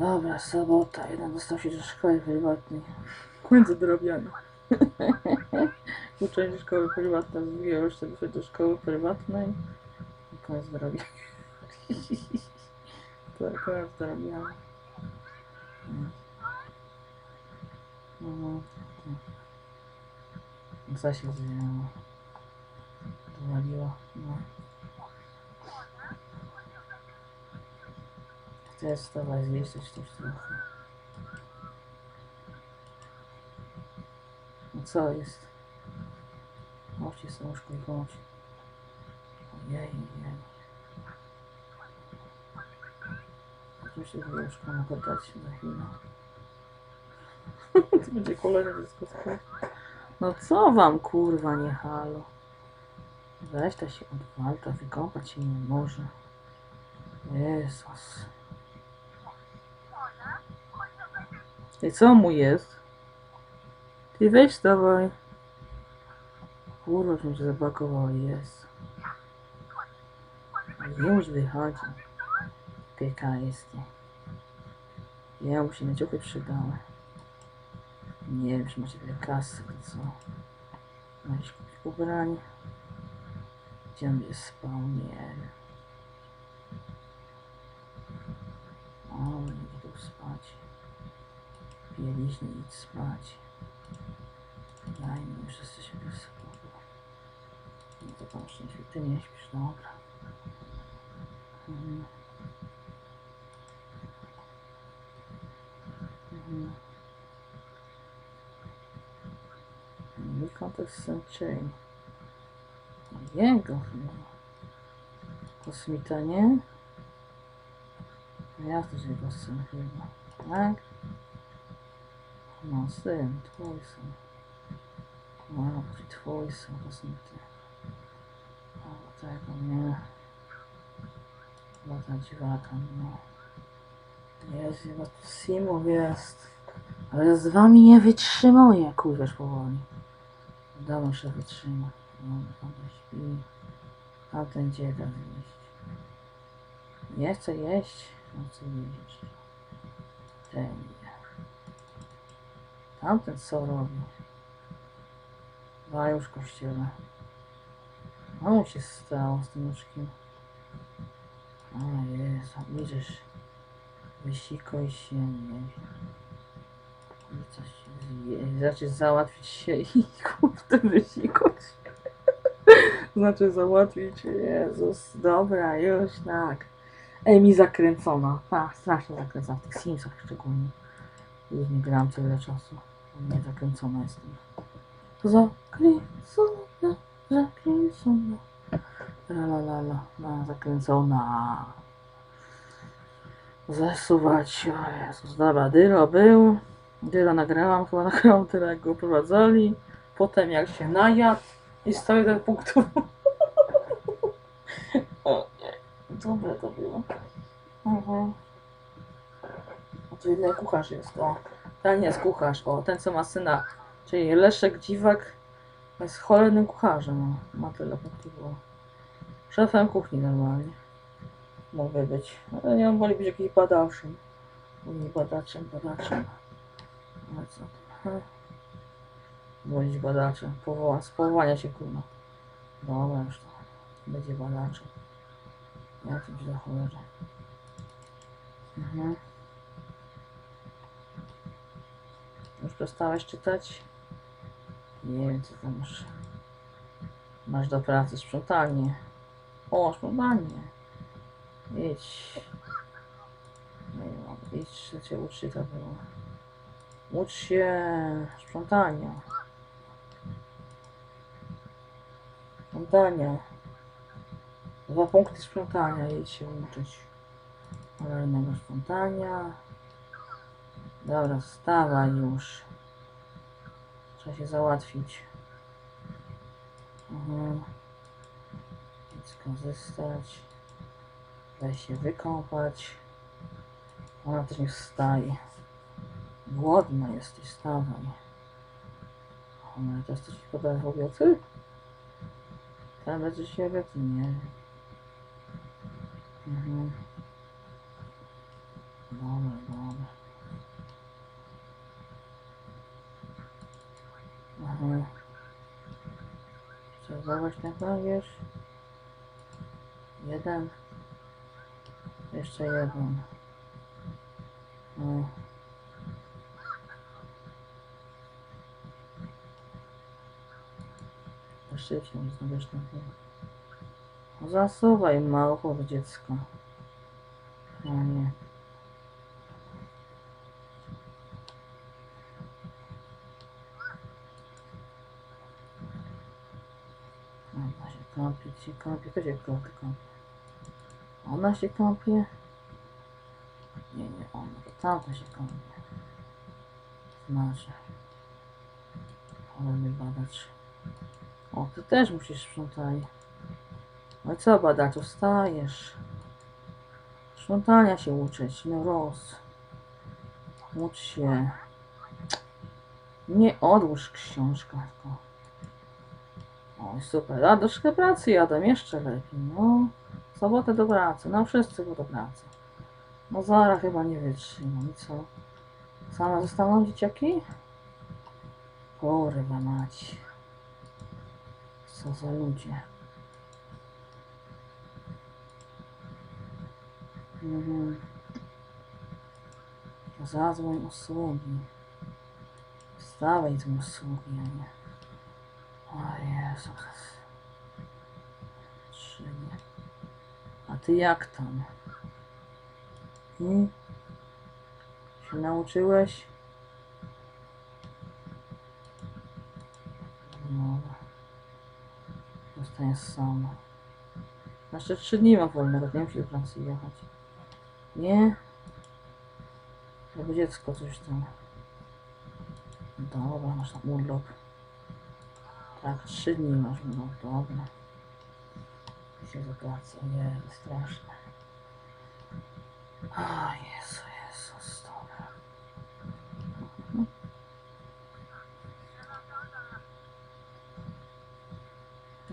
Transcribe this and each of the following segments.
Dobra, sobota. Jeden dostał się do szkoły prywatnej. Końcu dorobiony. Uczeń szkoły prywatnej, drugiego już sobie do szkoły prywatnej. I koniec dorobiony. tak, koniec dorobiony. Mm. No, no. Co się dzieje? Dowaliło, no. Zjeść coś też trochę. No co jest? Chodźcie sobie łóżko chodź. Ojej, ojej. Się w łóżko mogę dać za chwilę. to będzie kolejne dziecko spać. No co wam kurwa nie halo? Weź ta się odwalta, wykąpać się nie może. Jezus. I co mu jest? Ty weź dawaj. Kurwa, mi się zabakowało, jest. Już wychodzi. Jest. Ja mu się na ciuchy przydały. Nie wiem, czy macie tyle kasy, to co? Masz kupić ubranie. Gdzie on będzie spał? Nie wiem. O, nie idę spać. Bieliźnie idź spać. Daj mi już jesteś bez spokoju. No to tam szczęście, ty nie śpisz, dobra. Mhm. Mhm. Nie kontekst chain. Jego chyba. Kosmita, nie? No Jasne, że jego syn chyba. Tak? No syn, twój syn. No, czy twój syn kosmity. O, tego nie. Chyba ta dziwaka, no. Jest, chyba Simów jest. Ale z wami nie wytrzymuję, kurwiesz powoli. Dawno się wytrzyma. No, tam śpi. A ten dzieda zjeść. Nie chce jeść, no chce jeść. Ten. Tamten co robi? A już kościele. A mu się stało z tym oczkiem. A jest, widzisz. Wysikoj się, nie wiem. I coś zje- Znaczy załatwić się i kurde wysikać. Znaczy załatwić, Jezus, dobra, już tak. Ej, mi zakręcona. A, strasznie zakręcona, w tych Simsach szczególnie. Już nie gram tyle czasu. Nie zakręcona jestem. Zakręcona, zakręcona. La la la la, la zakręcona. Zasuwać, o Jezus, dobra, Dyro był. Dyro nagrałam, chyba nagrałam tyle jak go prowadzali. Potem jak się najadł i stoi do punktu. o nie, dobre to było. Mhm. Inny kucharz jest, o. Ten jest kucharz, o, ten co ma syna. Czyli Leszek Dziwak jest cholernym kucharzem, o. Ma tyle punktów, o. Szefem kuchni normalnie. Mógłby być. Ale nie on woli być jakimś badaczem. Nie badaczem, badaczem. Ale co to? Wolić badaczem. Powoła, z powołania się kurwa. Dobra, już to. Będzie badaczem. Ja to za cholerę. Mhm. Już przestałeś czytać? Nie wiem co tam masz. Masz do pracy sprzątanie. O, sprzątanie. Idź. Nie wiem, idź, co cię uczy to było. Ucz się sprzątania. Sprzątania. Dwa punkty sprzątania, idź się uczyć. Cholernego sprzątania. Dobra, wstawaj już. Trzeba się załatwić. Mhm. Nic korzystać. Weź się wykąpać. Ona też nie wstaje. Głodna jesteś, wstawaj. Ona teraz coś podaje w obiady? Tam będzie się obiad? Nie. Mhm. Dobra, dobra. Mhm. Chcę ten bagierz. Jeden. Jeszcze jeden. No. Szybciej znaleźć na pewno. Zasuwaj małko dziecko. No nie. Się kąpie, się kąpie, to się kąpie, kąpie. Ona się kąpie. Nie, nie ona, to tamta się kąpie. Znaczy. Cholerny badacz. O, ty też musisz sprzątać. No i co badaczu, wstajesz. Sprzątania się uczyć, no roz. Ucz się. Nie odłóż książkę. tylko. O, super. A troszkę pracy jadę, jeszcze lepiej. No, sobotę do pracy. No, wszyscy go do pracy. No, Zara chyba nie wytrzymam. I co? Same zostaną dzieciaki? Kurwa mać. Co za ludzie. Mhm. Zadzwoń usługi. Wstawaj z usługi, a nie. O Jezu. Trzy nie. A ty jak tam? Hmm? Się nauczyłeś? No. Zostaniesz sama. Jeszcze trzy dni mam wolnego, nie musi do pracy jechać. Nie? Jakby dziecko coś tam. Dobra, masz tam urlop. Tak, trzy dni masz urlop, dobra. Się pracy, nie, straszne. O Jezu, Jezus, dobra. Mhm.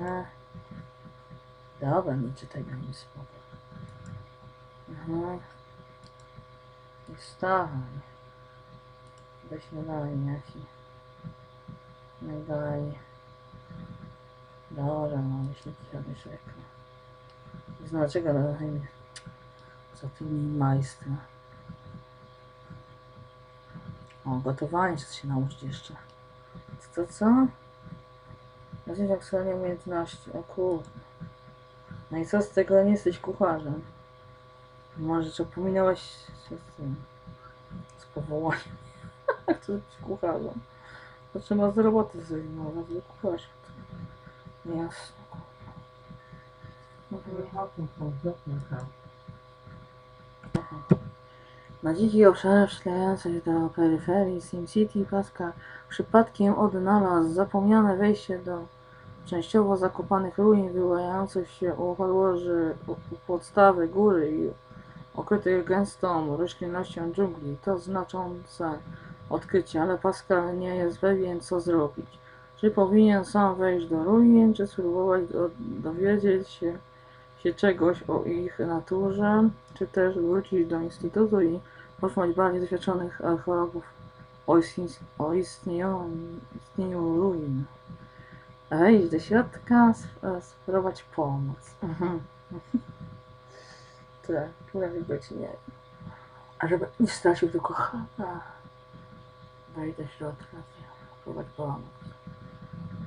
E. Dobra, nie czytaj na mnie spoko. Mhm. I wstawaj. Weź mnie dalej, jaki. No. Dobra, rzeka. Nie znam dlaczego, ale daj mi. Zatrudnij majstra. O, gotowanie trzeba się nauczyć jeszcze. Co, to co? Rozumiem aktualnie umiejętności. O kurde. No i co z tego, nie jesteś kucharzem? Może co pominąłeś się z tym. Z powołaniem. Jak to być kucharzem? To trzeba z roboty zrezygnować, do kucharza. Jasne. Na dzikich obszarach przylegających do peryferii SimCity Pascal przypadkiem odnalazł zapomniane wejście do częściowo zakopanych ruin wyłaniających się u podłoży u podstawy góry i okrytych gęstą roślinnością dżungli. To znaczące odkrycie, ale Pascal nie jest pewien co zrobić. Czy powinien sam wejść do ruin, czy spróbować do, dowiedzieć się, się czegoś o ich naturze, czy też wrócić do instytutu i posłuchać bardziej doświadczonych archeologów o, istni- o istnieniu, ruin. Wejść do środka, sp- spróbować pomóc. Mhm. Tyle, tyle być nie. A żeby nie stracił tylko chata. Wejdź do środka, spróbować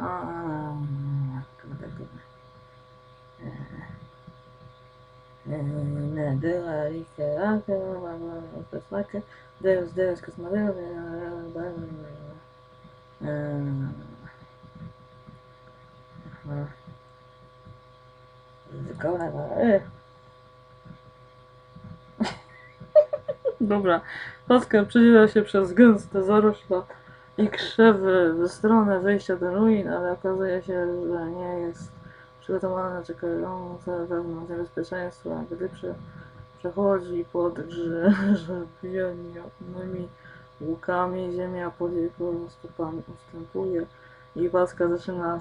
pomóc. A, kurde, kurde. Deus, Deus, Cosmodeus, Dobra, Pascal przedziela się przez gęste zarośla i krzewy w stronę wejścia do ruin, ale okazuje się, że nie jest przygotowane na czekające wewnątrz niebezpieczeństwo, gdy prze, przechodzi pod grzebienionymi łukami, ziemia pod jego stopami ustępuje i Pascal zaczyna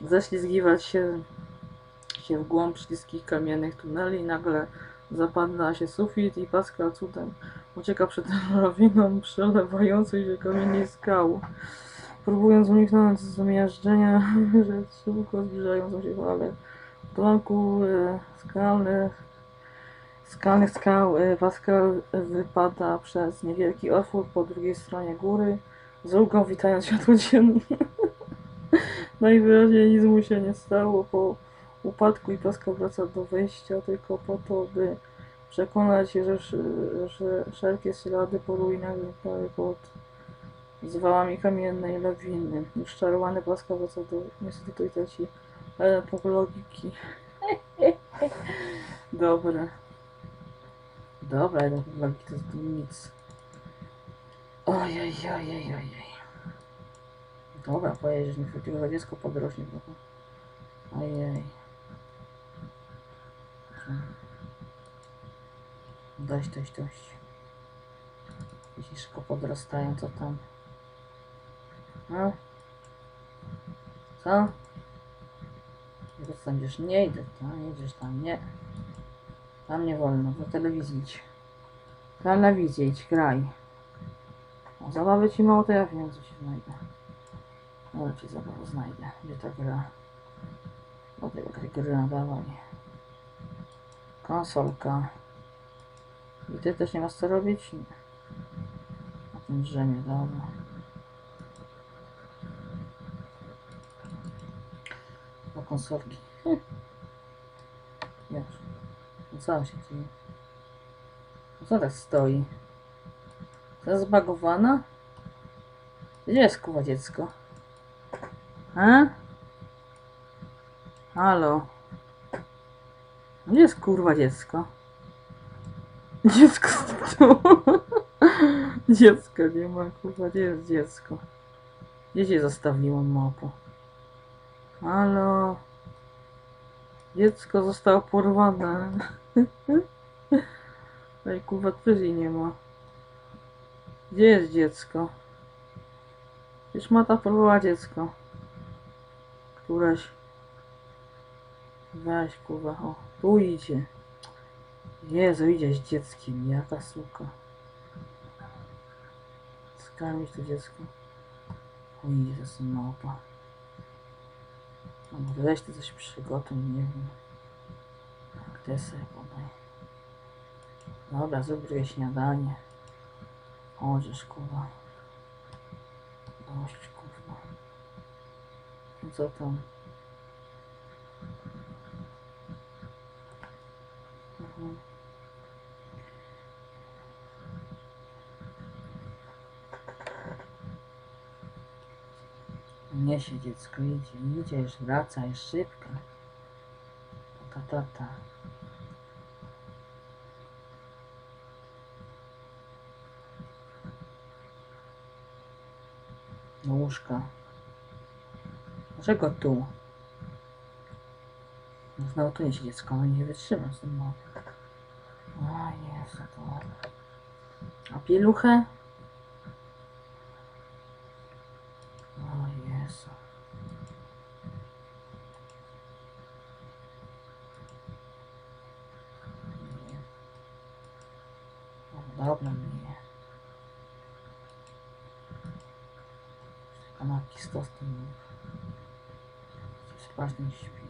ześlizgiwać się, się w głąb śliskich kamiennych tuneli, nagle zapadla się sufit i Pascal cudem ucieka przed lawiną przelewających się kamieni skał. próbując uniknąć zmiażdżenia, że szybko zbliżającą się falę. W domku e, skalnych, skalnych skał e, Pascal wypada przez niewielki otwór po drugiej stronie góry, z ulgą witając światło dzienne. Najwyraźniej nic mu się nie stało po upadku i Pascal wraca do wejścia tylko po to, by przekonać się, że, że wszelkie ślady po ruinach znikały pod zwałami kamiennej lawiny. Już czarowany Pascal wraca do Instytutu i traci element logiki. Dobre. Dobra, element logiki to jest nic. Ojej, ojej, ojej. Dobra, pojedziesz, niech tylko dziecko podrośnie trochę. Ojej. Dość, dość, dość. Jeśli szybko podrastają, co tam? No? Co? Jak tam idziesz? Nie idę tam, tam, nie. Tam nie wolno, do telewizji idź. Telewizję idź, graj. O, zabawy ci mało, to ja wiem, co się znajdę. Ale ci zabawę znajdę. Gdzie ta gra? O tego jakaś gra, dawaj. Konsolka. I ty też nie masz co robić? Nie. Na tym drzemie, dobra. Do konsolki. Hm. Wiesz. No co się dzieje? No co tak stoi? To zbagowana? Gdzie jest kuwa dziecko? A? Halo? Gdzie jest kurwa dziecko? Dziecko tu. Dziecka nie ma, kurwa, gdzie jest dziecko? Gdzie się zostawiłam małpo? Halo? Dziecko zostało porwane. Ej, kurwa, jej nie ma. Gdzie jest dziecko? Przecież mata porwała dziecko. Któraś. Weź, kurwa, o, tu idzie. Jezu, idzie z dzieckiem, jaka suka. Skarmić to dziecko. O Jezus, małpa. Może weź ty coś przygotuj, nie wiem. Sobie podaj. Dobra, zrób drugie śniadanie. Możesz, kurwa. Dość, kurwa. Co tam? Mhm. Nie się dziecko, idzie, idziesz, wracaj, szybko. Ta, ta, ta. Do łóżka. Dlaczego tu? No znowu tu jest dziecko, no nie wytrzymam z tym. O Jezu, to... A pieluchę? O Jezu. Nie. O, dobra, nie. Kanapki z tostem. Spać nie śpi.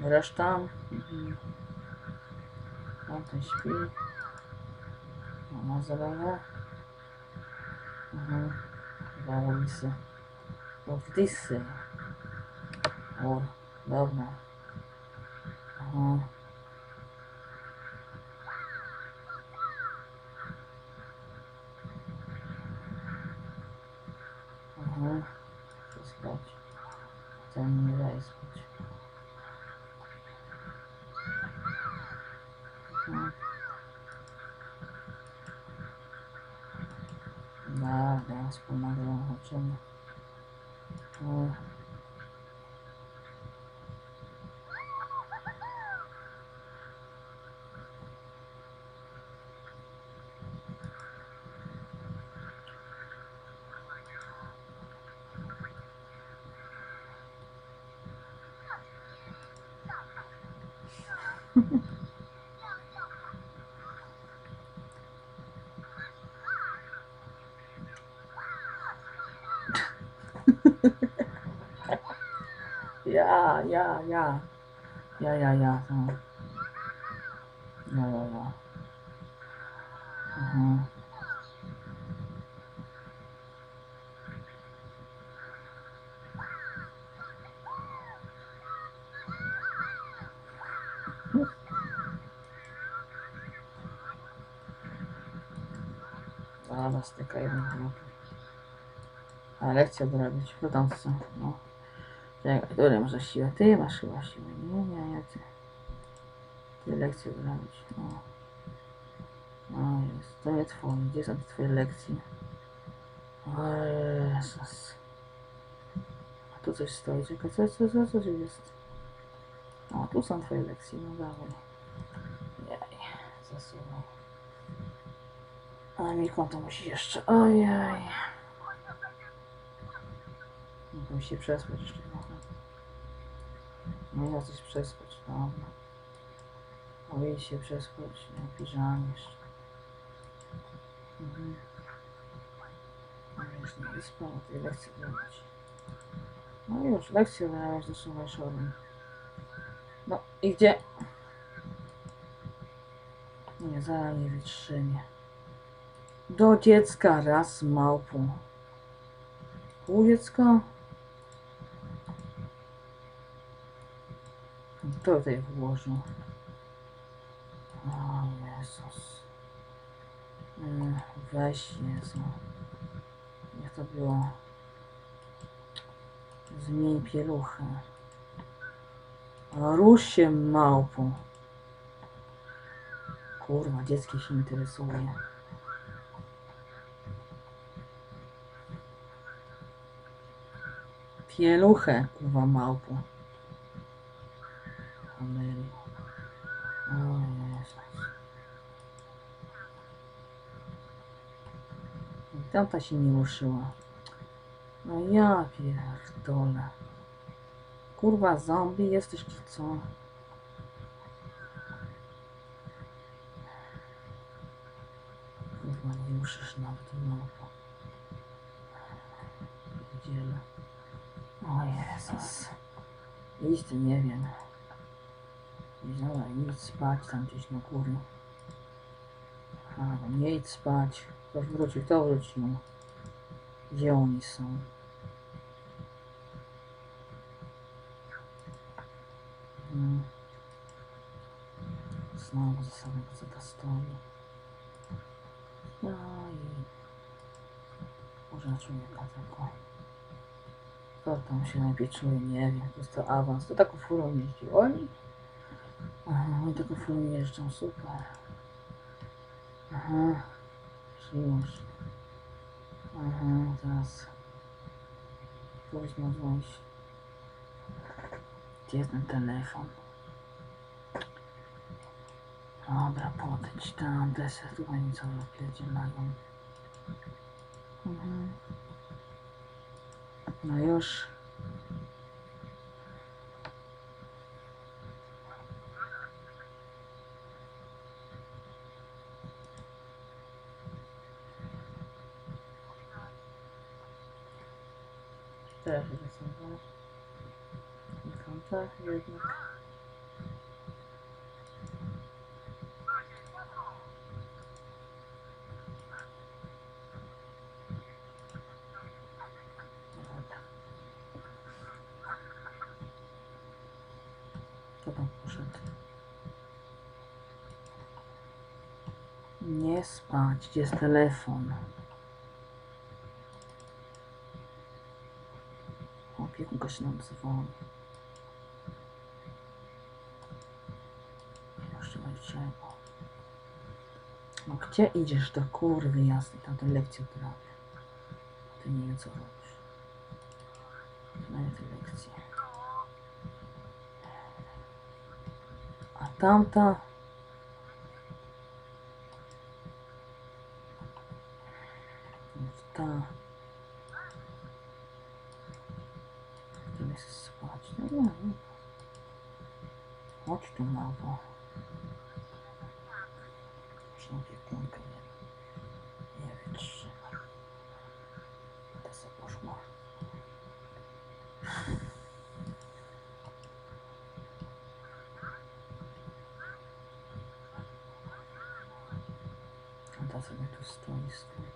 Reszta? Mhm. On ten śpi. Mama zalewa. Mhm. Dwa łowisy. Łowisy. O, dobra. Aha. Aha. Chcę spać. Ten nie daje spać. Mhm. Dobra, wspólnego zobaczymy. O. Ja, ja, ja. Ja, ja, ja. No. Ja, ja, ja. Mhm. Dobra, styka jeden blok. A lekcję odrobić. Kto tam chce? No. Który masz siłę? Ty masz chyba siłę. Nie, nie, ja ty. Ty lekcję. No. No jest. To nie twoje. Gdzie są te twoje lekcje? O Jezus. A tu coś stoi. Czekaj, co, co, co, co jest? O, tu są twoje lekcje. No dawaj. Jaj. Zasuwaj. A Miko to musi jeszcze. Ojej. Musi się przespać jeszcze trochę. No ja coś przespać, dobra. Ojej się przespać, na piżamie jeszcze. Mhm. No już nie sprawa tej lekcji zrobić. No już, lekcję wyrabiać zasuwaj szorem. No i gdzie? Nie, zaraz nie wytrzymię. Do dziecka raz małpu. Pół dziecka? To tutaj włożył. O Jezus. Mm, Weź Jezu. Jak to było? Zmień pieluchę. Rusz się małpu. Kurwa, dzieckiem się interesuje. Pieluchę, kurwa małpu. Cholery. O Jezus. I Tamta się nie ruszyła. No ja pierdolę. Kurwa zombie jesteś czy co? Kurwa nie ruszysz nawet małpu. Pierdziele. O Jezus. Iść to nie wiem. Idź, Dobra, idź spać tam gdzieś na górę. A, nie idź spać. Ktoś wrócił, kto wrócił? Gdzie oni są? Hmm. Znowu ze co to stoi. No i... Może człowieka tylko. Kto tam się najlepiej czuje? Nie wiem. To awans. To taką furą jeździł. Oni? Aha, oni taką furą jeżdżą. Super. Aha. Przyjmusz. Aha, teraz. Ma dzwonić. Gdzie jest ten telefon? Dobra, podejdź tam, deser, tu oni co rozpierdzielają. Mhm. No już. Rysować. Kątach jednak. Nie spać, gdzie jest telefon? Dzwoni. Jeszcze czego? No gdzie idziesz do kurwy jasnej? Tam tę lekcję odrobię. Ty nie wiem co robisz. Znaję tę lekcję. A tamta... Ta... спинного. Шнурикунками. Я ветшина. Это запушма. Это за эту сторону.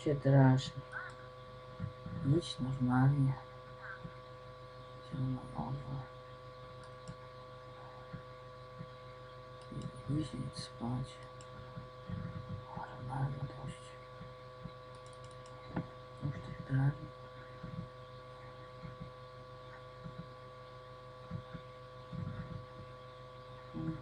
Co cię drażni? Idź normalnie. Idziemy na nowo. I Idź, idź spać. Normalnie dość. Już tych drażni. Mm.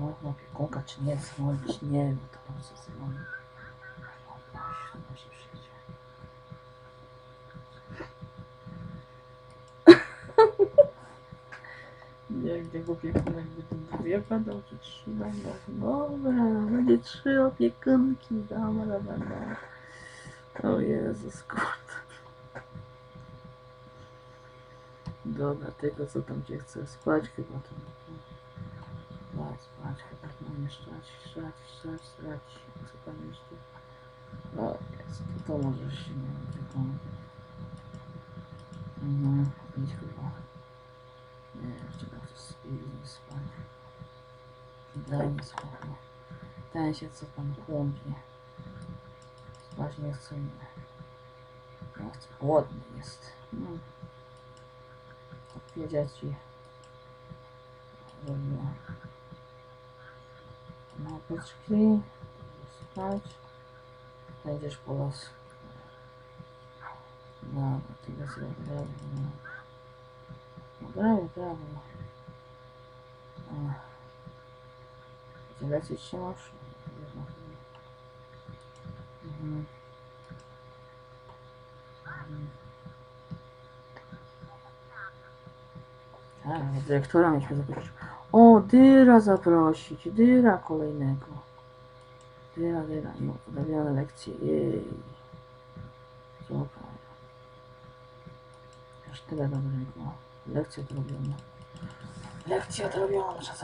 Dzwonić na opiekunka, czy nie dzwonić? Nie wiem, to. Chyba się przyjdzie. Nie, gdzie opiekunek by dwie padał, czy trzy będą. Dobra, będzie trzy opiekunki. Dobra, będą. O Jezus, kurde. Dobra, tego co tam gdzie chce spać chyba to. Jeszcze? O Jezu, to, to może się nie wiem, Mhm, idź chyba. Nie, jeszcze tak to spij, spać. Daj mi spokój. Ten się co tam chłodzi. Spać nie chce mnie. Nie chcę, głodny jest. No. Dwie dzieci. Zrobiła. Małpeczki. Spać. Będziesz po los. No, tego sobie odbrawię. No. Odbrawię, prawie. Gdzie lecieć się masz? Mhm. Mhm. Tak, dyrektora mieliśmy zaprosić. O, Dyra zaprosić. Dyra kolejnego. Dyra, Dyra. I podawione lekcje. Jej. Super. Aż tyle dobrego. Lekcje odrobione. Lekcje odrobione. Czas